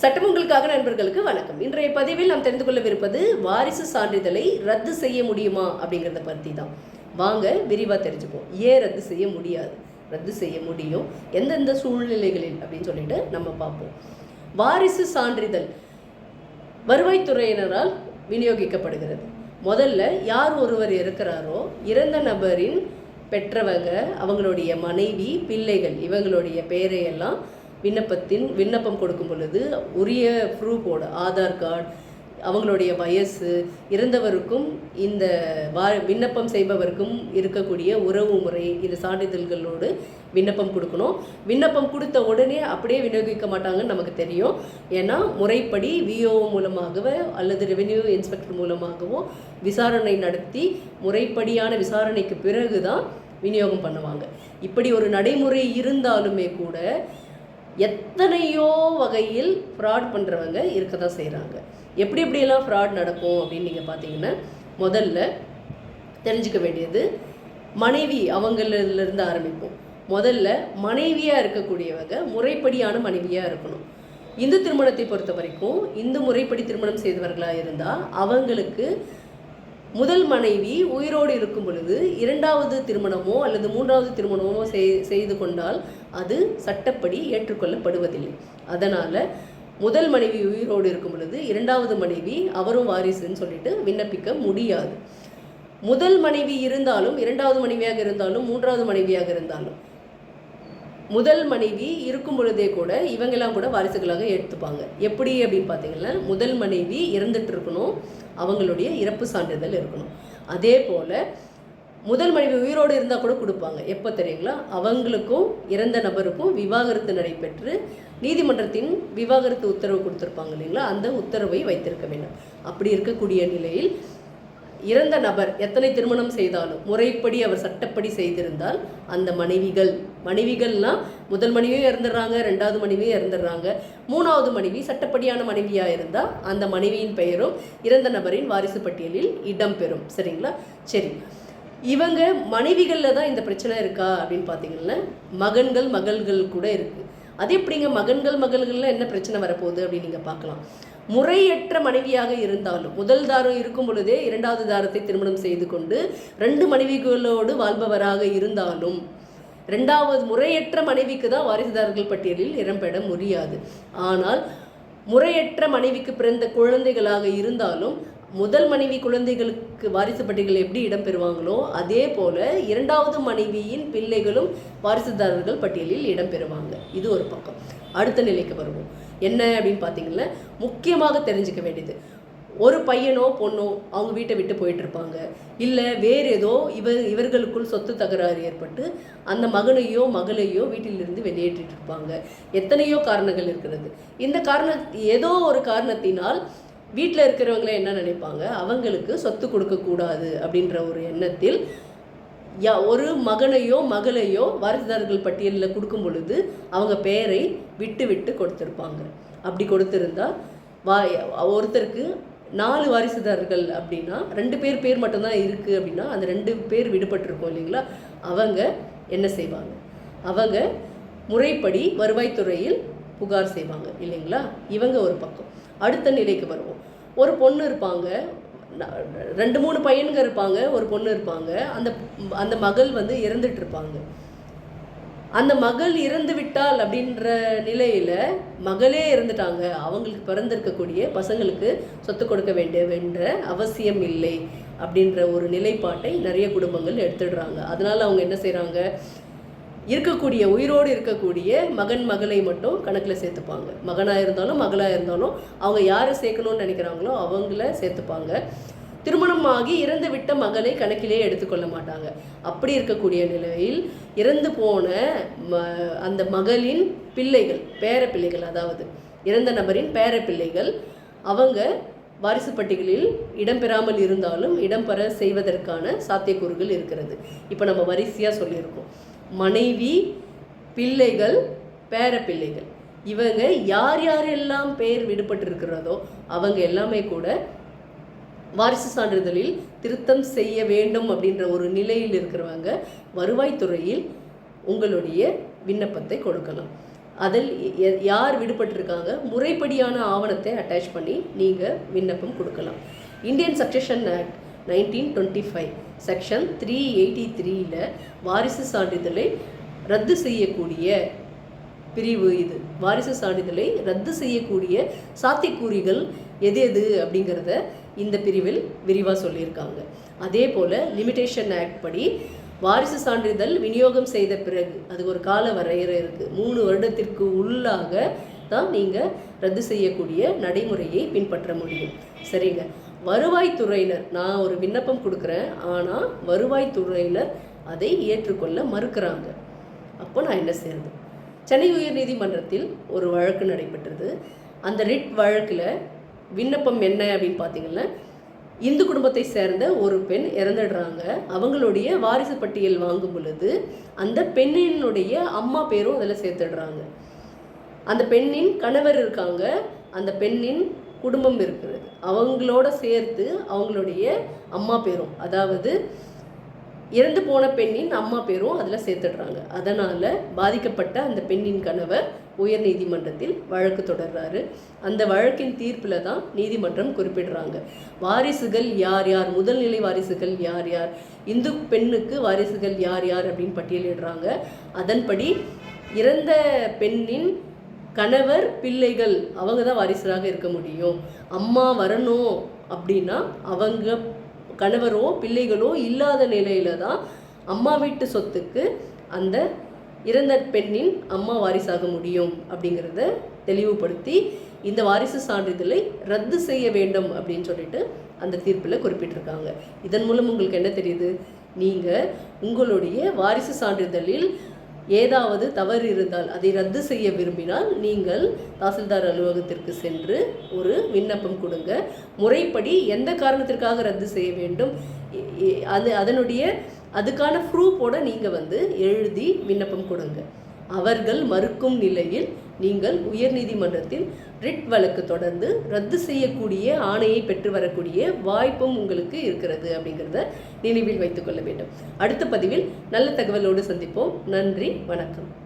சட்டமங்களுக்காக நண்பர்களுக்கு வணக்கம். இன்றைய பதிவில் நாம் தெரிந்து கொள்ளவிருப்பது வாரிசு சான்றிதழை ரத்து செய்ய முடியுமா அப்படிங்கிறத பற்றி தான். வாங்க விரிவாக தெரிஞ்சுப்போம் ஏன் ரத்து செய்ய முடியாது? ரத்து செய்ய முடியும். எந்தெந்த சூழ்நிலைகளில் அப்படின்னு சொல்லிட்டு நம்ம பார்ப்போம். வாரிசு சான்றிதழ் வருவாய்த்துறையினரால் விநியோகிக்கப்படுகிறது. முதல்ல யார் ஒருவர் இருக்கிறாரோ இறந்த நபரின் பெற்றவங்க அவங்களுடைய மனைவி பிள்ளைகள் இவங்களுடைய பெயரையெல்லாம் விண்ணப்பத்தின் விண்ணப்பம் கொடுக்கும் பொழுது உரிய ப்ரூஃபோட ஆதார் கார்டு அவங்களுடைய வயசு இறந்தவருக்கும் இந்த வா விண்ணப்பம் செய்பவருக்கும் இருக்கக்கூடிய உறவு முறை இது சான்றிதழ்களோடு விண்ணப்பம் கொடுக்கணும். விண்ணப்பம் கொடுத்த உடனே அப்படியே விநியோகிக்க மாட்டாங்கன்னு நமக்கு தெரியும். ஏன்னா முறைப்படி விஓ மூலமாகவோ அல்லது ரெவென்யூ இன்ஸ்பெக்டர் மூலமாகவோ விசாரணை நடத்தி முறைப்படியான விசாரணைக்கு பிறகு தான் விநியோகம் பண்ணுவாங்க. இப்படி ஒரு நடைமுறை இருந்தாலுமே கூட எத்தனையோ வகையில் ஃப்ராட் பண்ணுறவங்க இருக்க தான் செய்கிறாங்க எப்படி எப்படியெல்லாம் ஃப்ராட் நடக்கும் அப்படின்னு நீங்கள் பார்த்தீங்கன்னா முதல்ல தெரிஞ்சுக்க வேண்டியது மனைவி அவங்களிலிருந்து ஆரம்பிப்போம். முதல்ல மனைவியாக இருக்கக்கூடியவங்க முறைப்படியான மனைவியாக இருக்கணும். இந்து திருமணத்தை பொறுத்த வரைக்கும் இந்து முறைப்படி திருமணம் செய்தவர்களாக இருந்தால் அவங்களுக்கு முதல் மனைவி உயிரோடு இருக்கும் பொழுது இரண்டாவது திருமணமோ அல்லது மூன்றாவது திருமணமோ செய்து கொண்டால் அது சட்டப்படி ஏற்றுக்கொள்ளப்படுவதில்லை. அதனால் முதல் மனைவி உயிரோடு இருக்கும் பொழுது இரண்டாவது மனைவி அவரும் வாரிசுன்னு சொல்லிட்டு விண்ணப்பிக்க முடியாது. முதல் மனைவி இருந்தாலும் இரண்டாவது மனைவியாக இருந்தாலும் மூன்றாவது மனைவியாக இருந்தாலும் முதல் மனைவி இருக்கும் பொழுதே கூட இவங்கெல்லாம் கூட வாரிசுகளாக எடுத்துப்பாங்க. எப்படி அப்படின்னு பார்த்தீங்கன்னா முதல் மனைவி இறந்துட்டு இருக்கணும். அவங்களுடைய இறப்பு சான்றிதழ் இருக்கணும். அதே போல் முதல் மனைவி உயிரோடு இருந்தால் கூட கொடுப்பாங்க. எப்போ தெரியுங்களா? அவங்களுக்கும் இறந்த நபருக்கும் விவாகரத்து நடைபெற்று நீதிமன்றத்தின் விவாகரத்து உத்தரவு கொடுத்துருப்பாங்க இல்லைங்களா? அந்த உத்தரவை வைத்திருக்க வேண்டும். அப்படி இருக்கக்கூடிய நிலையில் இறந்த நபர் எத்தனை திருமணம் செய்தாலும் முறைப்படி அவர் சட்டப்படி செய்திருந்தால் அந்த மனைவிகள் மனைவிகள்லாம் முதல் மனைவியும் இறந்துடுறாங்க ரெண்டாவது மனைவியும் இறந்துடுறாங்க. மூணாவது மனைவி சட்டப்படியான மனைவியாக இருந்தால் அந்த மனைவியின் பெயரும் இறந்த நபரின் வாரிசு பட்டியலில் இடம்பெறும் சரிங்களா? சரி. இவங்க மனைவிகளில் தான் இந்த பிரச்சனை இருக்கா அப்படின்னு பார்த்தீங்கன்னா மகன்கள் மகள்கள் கூட இருக்குது அது எப்படிங்க? மகன்கள் மகள்களில் என்ன பிரச்சனை வரப்போகுது அப்படின்னு நீங்கள் பார்க்கலாம். முறையற்ற மனைவியாக இருந்தாலும் முதல் தாரம் இருக்கும் பொழுதே இரண்டாவது தாரத்தை திருமணம் செய்து கொண்டு ரெண்டு மனைவிகளோடு வாழ்பவராக இருந்தாலும் ரெண்டாவது முறையற்ற மனைவிக்கு தான் வாரிசுதாரர்கள் பட்டியலில் இடம்பெற முடியாது. ஆனால் முறையற்ற மனைவிக்கு பிறந்த குழந்தைகளாக இருந்தாலும் முதல் மனைவி குழந்தைகளுக்கு வாரிசு பட்டியல் எப்படி இடம்பெறுவாங்களோ அதே போல இரண்டாவது மனைவியின் பிள்ளைகளும் வாரிசுதாரர்கள் பட்டியலில் இடம்பெறுவாங்க. இது ஒரு பக்கம். அடுத்த நிலைக்கு வருவோம். என்ன அப்படின்னு பார்த்தீங்கன்னா முக்கியமாக தெரிஞ்சுக்க வேண்டியது. ஒரு பையனோ பொண்ணோ அவங்க வீட்டை விட்டு போயிட்டுருப்பாங்க. இல்லை வேறு ஏதோ இவர் இவர்களுக்குள் சொத்து தகராறு ஏற்பட்டு அந்த மகனையோ மகளையோ வீட்டிலிருந்து வெளியேற்றிட்டு இருப்பாங்க எத்தனையோ காரணங்கள் இருக்கிறது. இந்த காரண ஏதோ ஒரு காரணத்தினால் வீட்டில் இருக்கிறவங்கள என்ன நினைப்பாங்க? அவங்களுக்கு சொத்து கொடுக்கக்கூடாது அப்படின்ற ஒரு எண்ணத்தில் யா ஒரு மகனையோ மகளையோ வாரிசுதாரர்கள் பட்டியலில் கொடுக்கும் பொழுது அவங்க பெயரை விட்டு விட்டு கொடுத்துருப்பாங்க. அப்படி கொடுத்துருந்தா வா ஒருத்தருக்கு நாலு வாரிசுதாரர்கள் அப்படின்னா ரெண்டு பேர் பேர் மட்டும்தான் இருக்குது அப்படின்னா அந்த ரெண்டு பேர் விடுபட்டிருக்கோம் இல்லைங்களா? அவங்க என்ன செய்வாங்க? அவங்க முறைப்படி வருவாய்த்துறையில் புகார் செய்வாங்க இல்லைங்களா? இவங்க ஒரு பக்கம். அடுத்த நிலைக்கு வருவோம். ஒரு பொண்ணு இருப்பாங்க ரெண்டு மூணு பையனுங்க இருப்பாங்க ஒரு பொண்ணு இருப்பாங்க. அந்த அந்த மகள் வந்து இறந்துட்டு இருப்பாங்க. அந்த மகள் இறந்து விட்டால் அப்படின்ற நிலையில் மகளே இறந்துட்டாங்க. அவங்களுக்கு பிறந்திருக்கக்கூடிய பசங்களுக்கு சொத்து கொடுக்க வேண்டிய வேண்ட அவசியம் இல்லை அப்படின்ற ஒரு நிலைப்பாட்டை நிறைய குடும்பங்கள் எடுத்துடுறாங்க. அதனால் அவங்க என்ன செய்கிறாங்க இருக்கக்கூடிய உயிரோடு இருக்கக்கூடிய மகன் மகளை மட்டும் கணக்கில் சேர்த்துப்பாங்க. மகனாக இருந்தாலும் மகளாக இருந்தாலும் அவங்க யாரை சேர்க்கணும்னு நினைக்கிறாங்களோ அவங்கள சேர்த்துப்பாங்க. திருமணமாகி இறந்து விட்ட மகளை கணக்கிலே எடுத்துக்கொள்ள மாட்டாங்க. அப்படி இருக்கக்கூடிய நிலையில் இறந்து போன ம அந்த மகளின் பிள்ளைகள் பேர பிள்ளைகள் அதாவது இறந்த நபரின் பேர பிள்ளைகள் அவங்க வாரிசு பட்டியலில் இடம்பெறாமல் இருந்தாலும் இடம்பெற செய்வதற்கான சாத்தியக்கூறுகள் இருக்கிறது. இப்போ நம்ம வரிசையாக சொல்லியிருக்கோம். மனைவி பிள்ளைகள் பேர பிள்ளைகள் இவங்க யார் யாரெல்லாம் பெயர் விடுபட்டிருக்கிறதோ அவங்க எல்லாமே கூட வாரிசு சான்றிதழில் திருத்தம் செய்ய வேண்டும் அப்படின்ற ஒரு நிலையில் இருக்கிறவங்க வருவாய்த்துறையில் உங்களுடைய விண்ணப்பத்தை கொடுக்கலாம் அதில் யார் விடுபட்டிருக்காங்க முறைப்படியான ஆவணத்தை அட்டாச் பண்ணி நீங்கள் விண்ணப்பம் கொடுக்கலாம். Indian succession act nineteen twenty five section three eighty த்ரீயில் வாரிசு சான்றிதழை ரத்து செய்யக்கூடிய பிரிவு இது. வாரிசு சான்றிதழை ரத்து செய்யக்கூடிய சாத்தியக்கூறிகள் எது எது அப்படிங்கிறத இந்த பிரிவில் விரிவாக சொல்லியிருக்காங்க. அதே போல் லிமிடேஷன் ஆக்ட் படி வாரிசு சான்றிதழ் விநியோகம் செய்த பிறகு அது ஒரு கால வரையறை இருக்குது மூணு வருடத்திற்கு உள்ளாக தான் நீங்கள் ரத்து செய்யக்கூடிய நடைமுறையை பின்பற்ற முடியும். சரிங்க. வருவாய்த்துறையினர் நான் ஒரு விண்ணப்பம் கொடுக்குறேன் ஆனால் வருவாய்த்துறையினர் அதை ஏற்றுக்கொள்ள மறுக்கிறாங்க. அப்போ நான் என்ன செய்யறது சென்னை உயர்நீதிமன்றத்தில் ஒரு வழக்கு நடைபெற்றது. அந்த ரிட் வழக்கில் விண்ணப்பம் என்ன அப்படின்னு பார்த்தீங்கன்னா இந்து குடும்பத்தை சேர்ந்த ஒரு பெண் இறந்துடுறாங்க. அவங்களுடைய வாரிசு பட்டியல் வாங்கும் பொழுது அந்த பெண்ணினுடைய அம்மா பேரும் அதில் சேர்த்துடுறாங்க. அந்த பெண்ணின் கணவர் இருக்காங்க. அந்த பெண்ணின் குடும்பம் இருக்கிறது. அவங்களோட சேர்த்து அவங்களுடைய அம்மா பேரும் அதாவது இறந்து போன பெண்ணின் அம்மா பேரும் அதில் சேர்த்துடுறாங்க. அதனால் பாதிக்கப்பட்ட அந்த பெண்ணின் கணவர் உயர் நீதிமன்றத்தில் வழக்கு தொடர்றாரு. அந்த வழக்கின் தீர்ப்பில் தான் நீதிமன்றம் குறிப்பிடுறாங்க. வாரிசுகள் யார் யார்? முதல்நிலை வாரிசுகள் யார் யார்? இந்து பெண்ணுக்கு வாரிசுகள் யார் யார் அப்படின்னு பட்டியலிடுறாங்க. அதன்படி இறந்த பெண்ணின் கணவர் பிள்ளைகள் அவங்க தான் வாரிசுராக இருக்க முடியும். அம்மா வரணும் அப்படின்னா அவங்க கணவரோ பிள்ளைகளோ இல்லாத நிலையில தான் அம்மா வீட்டு சொத்துக்கு அந்த இறந்த பெண்ணின் அம்மா வாரிசாக முடியும் அப்படிங்கிறத தெளிவுபடுத்தி இந்த வாரிசு சான்றிதழை ரத்து செய்ய வேண்டும் அப்படின்னு சொல்லிட்டு அந்த தீர்ப்பில் குறிப்பிட்டிருக்காங்க. இதன் மூலம் உங்களுக்கு என்ன தெரியுது? நீங்கள் உங்களுடைய வாரிசு சான்றிதழில் ஏதாவது தவறு இருந்தால் அதை ரத்து செய்ய விரும்பினால் நீங்கள் தாசில்தார் அலுவலகத்திற்கு சென்று ஒரு விண்ணப்பம் கொடுங்க. முறைப்படி எந்த காரணத்திற்காக ரத்து செய்ய வேண்டும்? அது அதனுடைய அதுக்கான ப்ரூஃபோட நீங்கள் வந்து எழுதி விண்ணப்பம் கொடுங்க. அவர்கள் மறுக்கும் நிலையில் நீங்கள் உயர்நீதிமன்றத்தில் ரிட் வழக்கு தொடர்ந்து ரத்து செய்யக்கூடிய ஆணையை பெற்று வரக்கூடிய வாய்ப்பும் உங்களுக்கு இருக்கிறது அப்படிங்கிறத நினைவில் வைத்துக்கொள்ள வேண்டும். அடுத்த பதிவில் நல்ல தகவலோடு சந்திப்போம். நன்றி வணக்கம்.